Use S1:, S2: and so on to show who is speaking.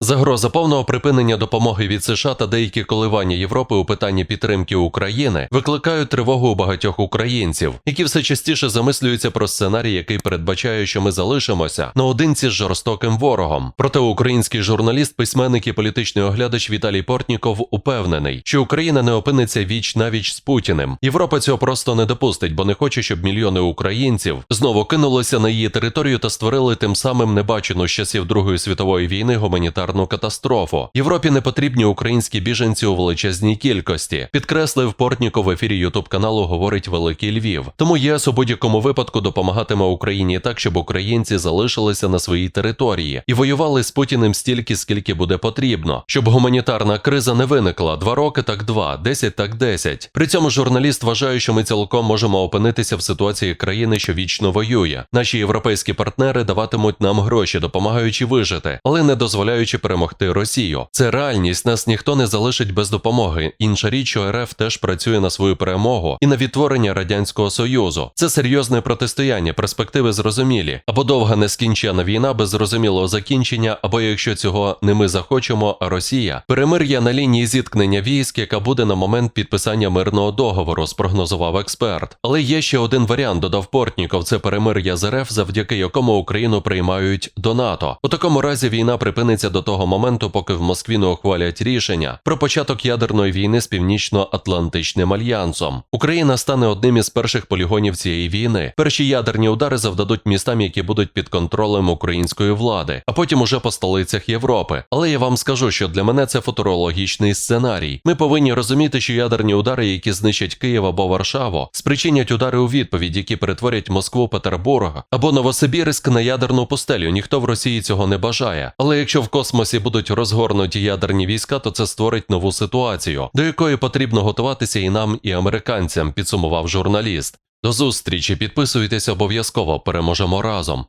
S1: Загроза повного припинення допомоги від США та деякі коливання Європи у питанні підтримки України викликають тривогу у багатьох українців, які все частіше замислюються про сценарій, який передбачає, що ми залишимося наодинці з жорстоким ворогом. Проте український журналіст, письменник і політичний оглядач Віталій Портніков упевнений, що Україна не опиниться віч навіч з Путіним. Європа цього просто не допустить, бо не хоче, щоб мільйони українців знову кинулися на її територію та створили тим самим небачену з часів Другої світової війни гуманітарну катастрофу. Європі не потрібні українські біженці у величезній кількості. Підкреслив Портніков в ефірі Ютуб каналу Говорить Великий Львів. Тому ЄС у будь-якому випадку допомагатиме Україні так, щоб українці залишилися на своїй території і воювали з Путіним стільки, скільки буде потрібно, щоб гуманітарна криза не виникла два роки, так два, десять так десять. При цьому журналіст вважає, що ми цілком можемо опинитися в ситуації країни, що вічно воює. Наші європейські партнери даватимуть нам гроші, допомагаючи вижити, але не дозволяючи перемогти Росію. Це реальність. Нас ніхто не залишить без допомоги. Інша річ, що РФ теж працює на свою перемогу і на відтворення радянського союзу. Це серйозне протистояння, перспективи зрозумілі, або довга нескінчена війна без зрозумілого закінчення, або якщо цього не ми захочемо, а Росія перемир'я на лінії зіткнення військ, яка буде на момент підписання мирного договору, спрогнозував експерт. Але є ще один варіант, додав Портніков. Це перемир'я з РФ, завдяки якому Україну приймають до НАТО. У такому разі війна припиниться до того моменту, поки в Москві не ухвалять рішення про початок ядерної війни з північно-атлантичним альянсом. Україна стане одним із перших полігонів цієї війни. Перші ядерні удари завдадуть містам, які будуть під контролем української влади, а потім уже по столицях Європи. Але я вам скажу, що для мене це футурологічний сценарій. Ми повинні розуміти, що ядерні удари, які знищать Київ або Варшаву, спричинять удари у відповідь, які перетворять Москву, Петербург або Новосибірськ на ядерну пустелю. Ніхто в Росії цього не бажає. Але якщо в космосі будуть розгорнуті ядерні війська, то це створить нову ситуацію, до якої потрібно готуватися і нам, і американцям, підсумував журналіст. До зустрічі, підписуйтесь обов'язково, переможемо разом.